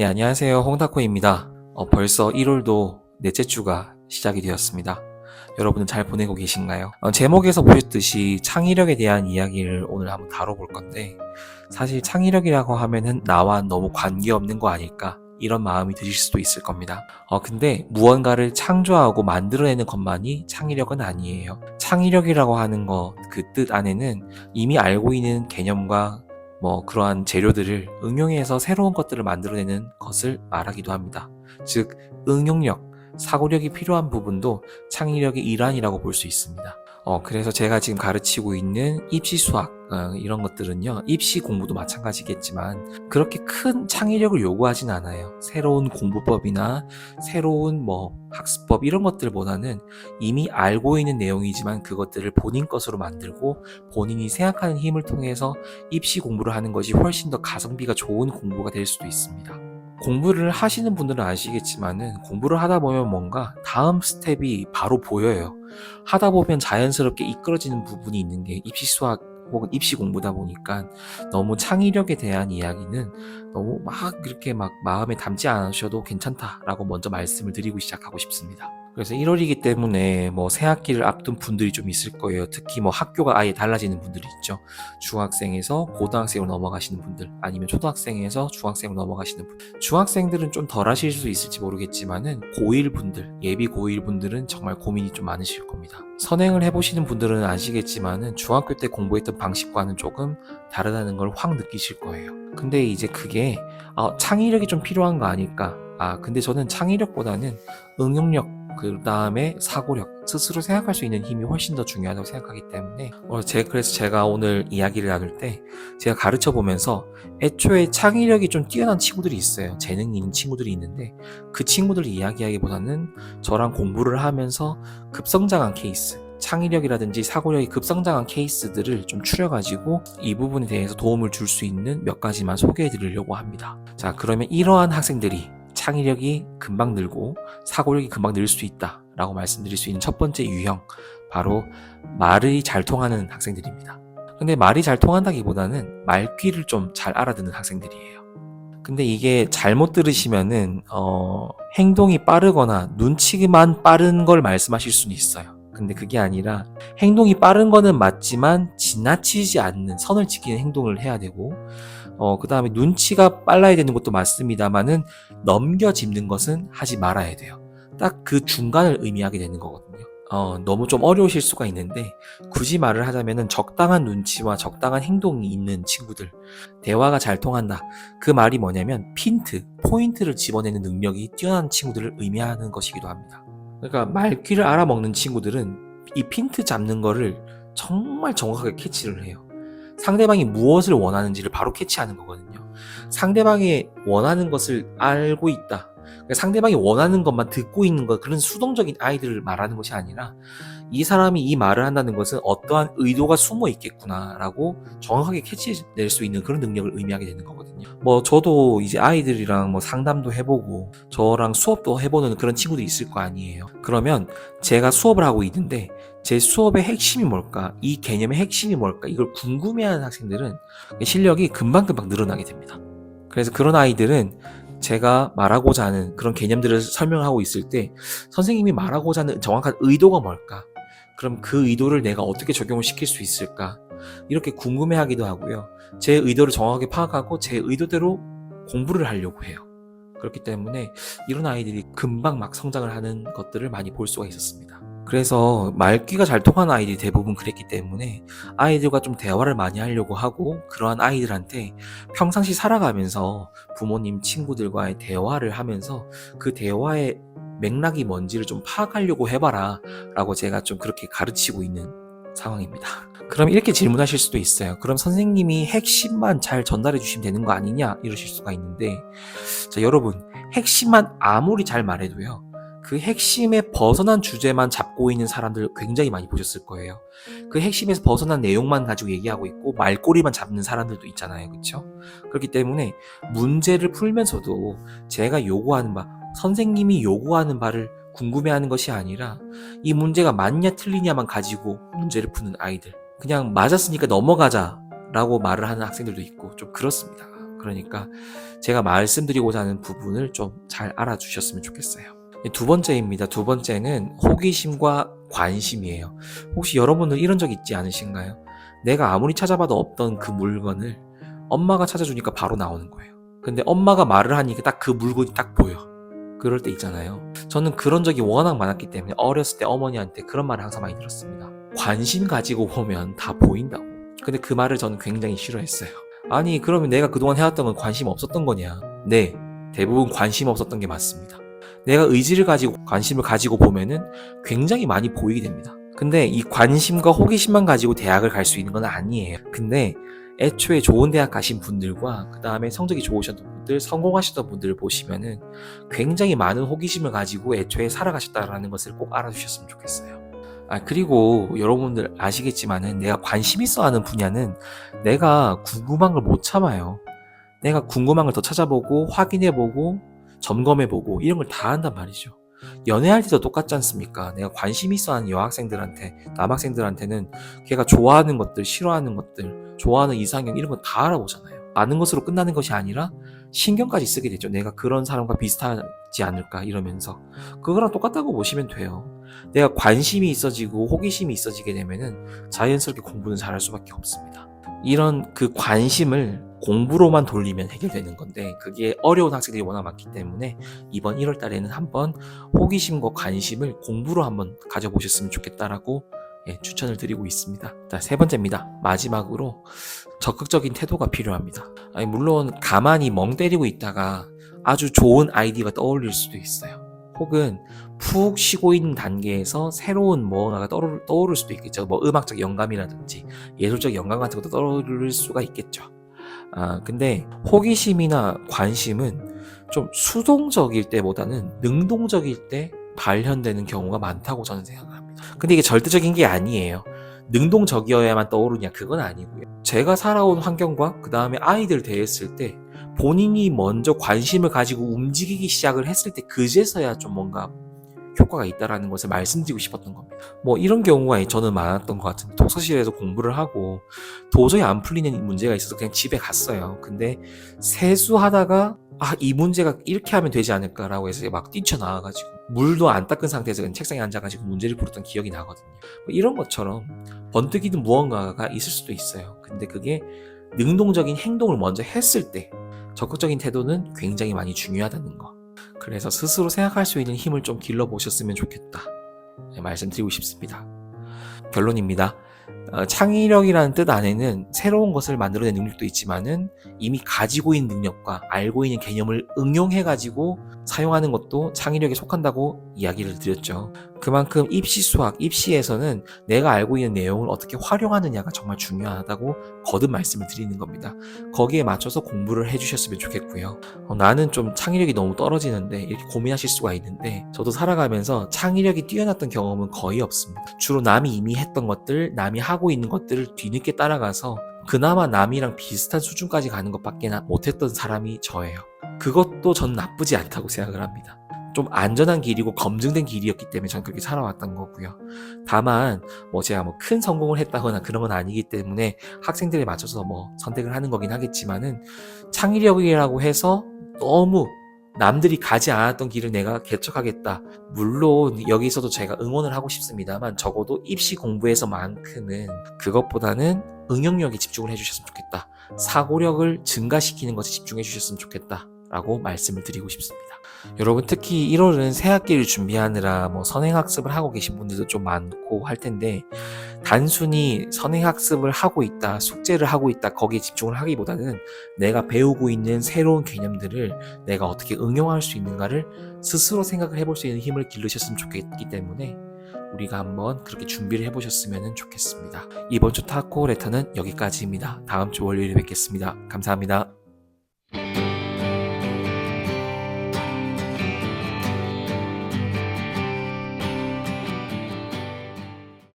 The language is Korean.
네, 안녕하세요. 홍다코입니다. 어, 벌써 1월도 넷째 주가 시작이 되었습니다. 여러분은 잘 보내고 계신가요? 어, 제목에서 보셨듯이 창의력에 대한 이야기를 오늘 한번 다뤄볼 건데, 사실 창의력이라고 하면은 나와 너무 관계없는 거 아닐까? 이런 마음이 드실 수도 있을 겁니다. 어, 근데 무언가를 창조하고 만들어내는 것만이 창의력은 아니에요. 창의력이라고 하는 거, 그뜻 안에는 이미 알고 있는 개념과 뭐 그러한 재료들을 응용해서 새로운 것들을 만들어내는 것을 말하기도 합니다. 즉, 응용력, 사고력이 필요한 부분도 창의력의 일환이라고 볼 수 있습니다. 어, 그래서 제가 지금 가르치고 있는 입시 수학, 어, 이런 것들은요, 입시 공부도 마찬가지겠지만, 그렇게 큰 창의력을 요구하진 않아요. 새로운 공부법이나 새로운 뭐 학습법 이런 것들보다는 이미 알고 있는 내용이지만 그것들을 본인 것으로 만들고 본인이 생각하는 힘을 통해서 입시 공부를 하는 것이 훨씬 더 가성비가 좋은 공부가 될 수도 있습니다. 공부를 하시는 분들은 아시겠지만은 공부를 하다 보면 뭔가 다음 스텝이 바로 보여요. 하다 보면 자연스럽게 이끌어지는 부분이 있는 게 입시 수학 혹은 입시 공부다 보니까 너무 창의력에 대한 이야기는 너무 막 이렇게 막 마음에 담지 않으셔도 괜찮다라고 먼저 말씀을 드리고 시작하고 싶습니다. 그래서 1월이기 때문에 뭐 새 학기를 앞둔 분들이 좀 있을 거예요. 특히 뭐 학교가 아예 달라지는 분들이 있죠. 중학생에서 고등학생으로 넘어가시는 분들, 아니면 초등학생에서 중학생으로 넘어가시는 분들. 중학생들은 좀 덜 하실 수 있을지 모르겠지만은 고1 분들, 예비 고1 분들은 정말 고민이 좀 많으실 겁니다. 선행을 해보시는 분들은 아시겠지만은 중학교 때 공부했던 방식과는 조금 다르다는 걸 확 느끼실 거예요. 근데 이제 그게 아, 창의력이 좀 필요한 거 아닐까? 아, 근데 저는 창의력보다는 응용력, 그 다음에 사고력, 스스로 생각할 수 있는 힘이 훨씬 더 중요하다고 생각하기 때문에, 어, 제, 그래서 제가 오늘 이야기를 나눌 때, 제가 가르쳐 보면서, 애초에 창의력이 좀 뛰어난 친구들이 있어요. 재능이 있는 친구들이 있는데, 그 친구들 이야기하기보다는 저랑 공부를 하면서 급성장한 케이스, 창의력이라든지 사고력이 급성장한 케이스들을 좀 추려가지고 이 부분에 대해서 도움을 줄 수 있는 몇 가지만 소개해 드리려고 합니다. 자, 그러면 이러한 학생들이 창의력이 금방 늘고 사고력이 금방 늘 수 있다 라고 말씀드릴 수 있는 첫 번째 유형 바로 말이 잘 통하는 학생들입니다. 근데 말이 잘 통한다기보다는 말귀를 좀 잘 알아듣는 학생들이에요. 근데 이게 잘못 들으시면은 어, 행동이 빠르거나 눈치만 빠른 걸 말씀하실 수는 있어요. 근데 그게 아니라 행동이 빠른 거는 맞지만 지나치지 않는 선을 지키는 행동을 해야 되고 어, 그 다음에 눈치가 빨라야 되는 것도 맞습니다만은 넘겨짚는 것은 하지 말아야 돼요. 딱 그 중간을 의미하게 되는 거거든요. 어, 너무 좀 어려우실 수가 있는데 굳이 말을 하자면은 적당한 눈치와 적당한 행동이 있는 친구들 대화가 잘 통한다. 그 말이 뭐냐면 핀트, 포인트를 집어내는 능력이 뛰어난 친구들을 의미하는 것이기도 합니다. 그러니까 말귀를 알아먹는 친구들은 이 핀트 잡는 거를 정말 정확하게 캐치를 해요. 상대방이 무엇을 원하는지를 바로 캐치하는 거거든요. 상대방이 원하는 것을 알고 있다. 그러니까 상대방이 원하는 것만 듣고 있는 것, 그런 수동적인 아이들을 말하는 것이 아니라 이 사람이 이 말을 한다는 것은 어떠한 의도가 숨어 있겠구나라고 정확하게 캐치낼 수 있는 그런 능력을 의미하게 되는 거거든요. 뭐 저도 이제 아이들이랑 뭐 상담도 해보고 저랑 수업도 해보는 그런 친구들이 있을 거 아니에요. 그러면 제가 수업을 하고 있는데 제 수업의 핵심이 뭘까? 이 개념의 핵심이 뭘까? 이걸 궁금해하는 학생들은 실력이 금방금방 늘어나게 됩니다. 그래서 그런 아이들은 제가 말하고자 하는 그런 개념들을 설명하고 있을 때 선생님이 말하고자 하는 정확한 의도가 뭘까? 그럼 그 의도를 내가 어떻게 적용을 시킬 수 있을까? 이렇게 궁금해 하기도 하고요. 제 의도를 정확하게 파악하고 제 의도대로 공부를 하려고 해요. 그렇기 때문에 이런 아이들이 금방 막 성장을 하는 것들을 많이 볼 수가 있었습니다. 그래서 말귀가 잘 통하는 아이들이 대부분 그랬기 때문에 아이들과 좀 대화를 많이 하려고 하고 그러한 아이들한테 평상시 살아가면서 부모님, 친구들과의 대화를 하면서 그 대화의 맥락이 뭔지를 좀 파악하려고 해봐라 라고 제가 좀 그렇게 가르치고 있는 상황입니다. 그럼 이렇게 질문하실 수도 있어요. 그럼 선생님이 핵심만 잘 전달해 주시면 되는 거 아니냐? 이러실 수가 있는데, 자, 여러분, 핵심만 아무리 잘 말해도요, 그 핵심에 벗어난 주제만 잡고 있는 사람들 굉장히 많이 보셨을 거예요. 그 핵심에서 벗어난 내용만 가지고 얘기하고 있고 말꼬리만 잡는 사람들도 있잖아요. 그렇죠? 그렇기 때문에 문제를 풀면서도 제가 요구하는 바, 선생님이 요구하는 바를 궁금해하는 것이 아니라 이 문제가 맞냐 틀리냐만 가지고 문제를 푸는 아이들. 그냥 맞았으니까 넘어가자 라고 말을 하는 학생들도 있고 좀 그렇습니다. 그러니까 제가 말씀드리고자 하는 부분을 좀 잘 알아주셨으면 좋겠어요. 두 번째입니다. 두 번째는 호기심과 관심이에요. 혹시 여러분들 이런 적 있지 않으신가요? 내가 아무리 찾아봐도 없던 그 물건을 엄마가 찾아주니까 바로 나오는 거예요. 근데 엄마가 말을 하니까 딱 그 물건이 딱 보여. 그럴 때 있잖아요. 저는 그런 적이 워낙 많았기 때문에 어렸을 때 어머니한테 그런 말을 항상 많이 들었습니다. 관심 가지고 보면 다 보인다고. 근데 그 말을 저는 굉장히 싫어했어요. 아니, 그러면 내가 그동안 해왔던 건 관심 없었던 거냐? 네, 대부분 관심 없었던 게 맞습니다. 내가 의지를 가지고 관심을 가지고 보면은 굉장히 많이 보이게 됩니다. 근데 이 관심과 호기심만 가지고 대학을 갈 수 있는 건 아니에요. 근데 애초에 좋은 대학 가신 분들과 그 다음에 성적이 좋으셨던 분들, 성공하셨던 분들을 보시면은 굉장히 많은 호기심을 가지고 애초에 살아가셨다라는 것을 꼭 알아주셨으면 좋겠어요. 아, 그리고 여러분들 아시겠지만은 내가 관심 있어 하는 분야는 내가 궁금한 걸 못 참아요. 내가 궁금한 걸 더 찾아보고 확인해보고 점검해보고 이런 걸 다 한단 말이죠. 연애할 때도 똑같지 않습니까? 내가 관심 있어 하는 여학생들한테, 남학생들한테는 걔가 좋아하는 것들, 싫어하는 것들, 좋아하는 이상형 이런 거 다 알아보잖아요. 아는 것으로 끝나는 것이 아니라 신경까지 쓰게 되죠. 내가 그런 사람과 비슷하지 않을까 이러면서. 그거랑 똑같다고 보시면 돼요. 내가 관심이 있어지고 호기심이 있어지게 되면은 자연스럽게 공부는 잘할 수밖에 없습니다. 이런 그 관심을 공부로만 돌리면 해결되는 건데 그게 어려운 학생들이 워낙 많기 때문에 이번 1월 달에는 한번 호기심과 관심을 공부로 한번 가져보셨으면 좋겠다라고 예, 추천을 드리고 있습니다. 자, 세 번째입니다. 마지막으로 적극적인 태도가 필요합니다. 아니, 물론 가만히 멍 때리고 있다가 아주 좋은 아이디어가 떠올릴 수도 있어요. 혹은 푹 쉬고 있는 단계에서 새로운 뭐가 떠오를, 떠오를 수도 있겠죠. 뭐 음악적 영감이라든지 예술적 영감 같은 것도 떠오를 수가 있겠죠. 아, 근데 호기심이나 관심은 좀 수동적일 때보다는 능동적일 때 발현되는 경우가 많다고 저는 생각합니다. 근데 이게 절대적인 게 아니에요. 능동적이어야만 떠오르냐 그건 아니고요. 제가 살아온 환경과 그 다음에 아이들 대했을 때 본인이 먼저 관심을 가지고 움직이기 시작을 했을 때 그제서야 좀 뭔가 효과가 있다라는 것을 말씀드리고 싶었던 겁니다. 뭐 이런 경우가 저는 많았던 것 같은데 독서실에서 공부를 하고 도저히 안 풀리는 문제가 있어서 그냥 집에 갔어요. 근데 세수하다가 아 이 문제가 이렇게 하면 되지 않을까라고 해서 막 뛰쳐나와가지고 물도 안 닦은 상태에서 책상에 앉아가지고 문제를 풀었던 기억이 나거든요. 뭐 이런 것처럼 번뜩이는 무언가가 있을 수도 있어요. 근데 그게 능동적인 행동을 먼저 했을 때 적극적인 태도는 굉장히 많이 중요하다는 거. 그래서 스스로 생각할 수 있는 힘을 좀 길러보셨으면 좋겠다. 네, 말씀드리고 싶습니다. 결론입니다. 어, 창의력이라는 뜻 안에는 새로운 것을 만들어낸 능력도 있지만은 이미 가지고 있는 능력과 알고 있는 개념을 응용해가지고 사용하는 것도 창의력에 속한다고 이야기를 드렸죠. 그만큼 입시 수학, 입시에서는 내가 알고 있는 내용을 어떻게 활용하느냐가 정말 중요하다고 거듭 말씀을 드리는 겁니다. 거기에 맞춰서 공부를 해주셨으면 좋겠고요. 어, 나는 좀 창의력이 너무 떨어지는데 이렇게 고민하실 수가 있는데 저도 살아가면서 창의력이 뛰어났던 경험은 거의 없습니다. 주로 남이 이미 했던 것들, 남이 하고 있는 것들을 뒤늦게 따라가서 그나마 남이랑 비슷한 수준까지 가는 것밖에 못했던 사람이 저예요. 그것도 전 나쁘지 않다고 생각을 합니다. 좀 안전한 길이고 검증된 길이었기 때문에 저는 그렇게 살아왔던 거고요. 다만 뭐 제가 뭐 큰 성공을 했다거나 그런 건 아니기 때문에 학생들에 맞춰서 뭐 선택을 하는 거긴 하겠지만은 창의력이라고 해서 너무 남들이 가지 않았던 길을 내가 개척하겠다. 물론 여기서도 제가 응원을 하고 싶습니다만 적어도 입시 공부에서만큼은 그것보다는 응용력에 집중을 해주셨으면 좋겠다. 사고력을 증가시키는 것에 집중해 주셨으면 좋겠다. 라고 말씀을 드리고 싶습니다. 여러분 특히 1월은 새학기를 준비하느라 뭐 선행학습을 하고 계신 분들도 좀 많고 할 텐데 단순히 선행학습을 하고 있다, 숙제를 하고 있다 거기에 집중을 하기보다는 내가 배우고 있는 새로운 개념들을 내가 어떻게 응용할 수 있는가를 스스로 생각을 해볼 수 있는 힘을 기르셨으면 좋겠기 때문에 우리가 한번 그렇게 준비를 해보셨으면 좋겠습니다. 이번 주 타코 레터는 여기까지입니다. 다음 주 월요일에 뵙겠습니다. 감사합니다.